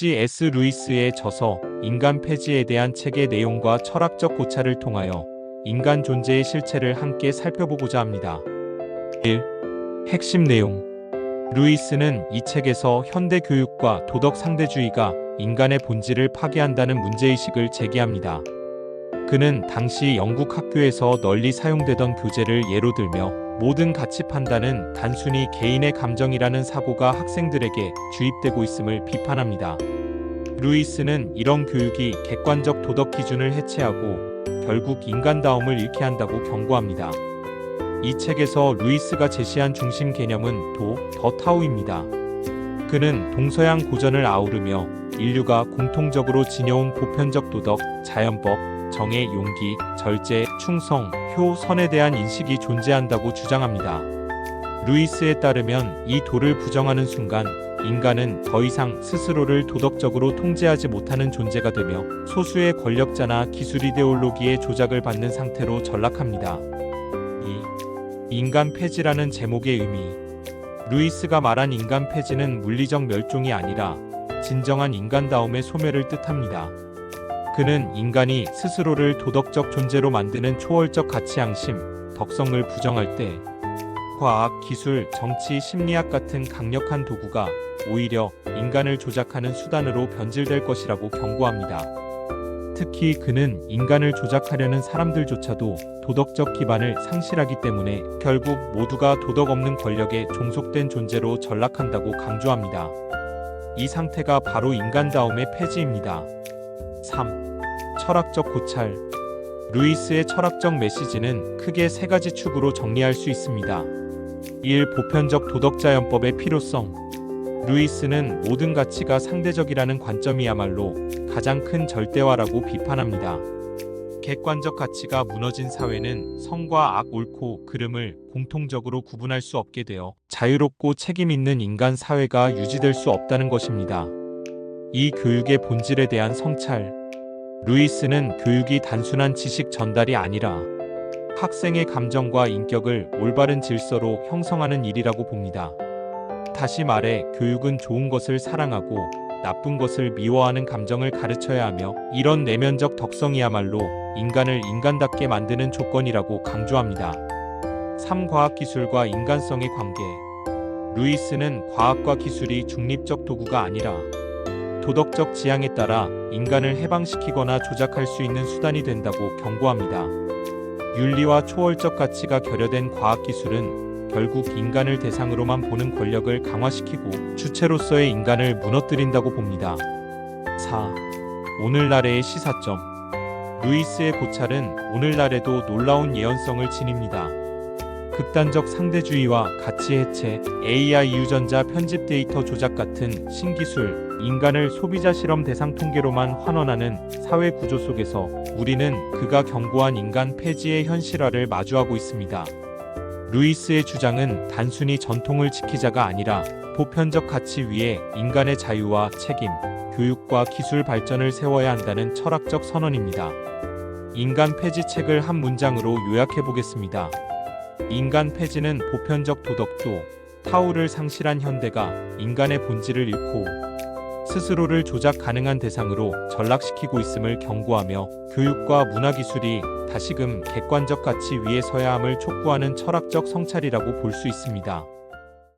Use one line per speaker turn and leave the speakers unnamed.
C.S. 루이스의 저서 인간 폐지에 대한 책의 내용과 철학적 고찰을 통하여 인간 존재의 실체를 함께 살펴보고자 합니다. 1. 핵심 내용 루이스는 이 책에서 현대 교육과 도덕 상대주의가 인간의 본질을 파괴한다는 문제의식을 제기합니다. 그는 당시 영국 학교에서 널리 사용되던 교재를 예로 들며 모든 가치 판단은 단순히 개인의 감정이라는 사고가 학생들에게 주입되고 있음을 비판합니다. 루이스는 이런 교육이 객관적 도덕 기준을 해체하고 결국 인간다움을 잃게 한다고 경고합니다. 이 책에서 루이스가 제시한 중심 개념은 도, 더 타오입니다. 그는 동서양 고전을 아우르며 인류가 공통적으로 지녀온 보편적 도덕, 자연법, 정의, 용기, 절제, 충성, 효, 선에 대한 인식이 존재한다고 주장합니다. 루이스에 따르면 이 도를 부정하는 순간 인간은 더 이상 스스로를 도덕적으로 통제하지 못하는 존재가 되며 소수의 권력자나 기술 이데올로기의 조작을 받는 상태로 전락합니다. 2. 인간 폐지라는 제목의 의미 루이스가 말한 인간 폐지는 물리적 멸종이 아니라 진정한 인간다움의 소멸을 뜻합니다. 그는 인간이 스스로를 도덕적 존재로 만드는 초월적 가치 양심, 덕성을 부정할 때 과학, 기술, 정치, 심리학 같은 강력한 도구가 오히려 인간을 조작하는 수단으로 변질될 것이라고 경고합니다. 특히 그는 인간을 조작하려는 사람들조차도 도덕적 기반을 상실하기 때문에 결국 모두가 도덕 없는 권력에 종속된 존재로 전락한다고 강조합니다. 이 상태가 바로 인간다움의 폐지입니다. 3. 철학적 고찰 루이스의 철학적 메시지는 크게 세 가지 축으로 정리할 수 있습니다. 1. 보편적 도덕자연법의 필요성 루이스는 모든 가치가 상대적이라는 관점이야말로 가장 큰 절대화라고 비판합니다. 객관적 가치가 무너진 사회는 성과 악, 옳고 그름을 공통적으로 구분할 수 없게 되어 자유롭고 책임 있는 인간 사회가 유지될 수 없다는 것입니다. 이 교육의 본질에 대한 성찰. 루이스는 교육이 단순한 지식 전달이 아니라 학생의 감정과 인격을 올바른 질서로 형성하는 일이라고 봅니다. 다시 말해 교육은 좋은 것을 사랑하고 나쁜 것을 미워하는 감정을 가르쳐야 하며 이런 내면적 덕성이야말로 인간을 인간답게 만드는 조건이라고 강조합니다. 3. 과학 기술과 인간성의 관계 루이스는 과학과 기술이 중립적 도구가 아니라 도덕적 지향에 따라 인간을 해방시키거나 조작할 수 있는 수단이 된다고 경고합니다. 윤리와 초월적 가치가 결여된 과학기술은 결국 인간을 대상으로만 보는 권력을 강화시키고 주체로서의 인간을 무너뜨린다고 봅니다. 4. 오늘날의 시사점 루이스의 고찰은 오늘날에도 놀라운 예언성을 지닙니다. 극단적 상대주의와 가치 해체, AI 유전자 편집 데이터 조작 같은 신기술, 인간을 소비자 실험 대상 통계로만 환원하는 사회 구조 속에서 우리는 그가 경고한 인간 폐지의 현실화를 마주하고 있습니다. 루이스의 주장은 단순히 전통을 지키자가 아니라 보편적 가치 위에 인간의 자유와 책임, 교육과 기술 발전을 세워야 한다는 철학적 선언입니다. 인간 폐지 책을 한 문장으로 요약해 보겠습니다. 인간 폐지는 보편적 도덕조, 타오를 상실한 현대가 인간의 본질을 잃고 스스로를 조작 가능한 대상으로 전락시키고 있음을 경고하며 교육과 문화기술이 다시금 객관적 가치 위에 서야 함을 촉구하는 철학적 성찰이라고 볼 수 있습니다.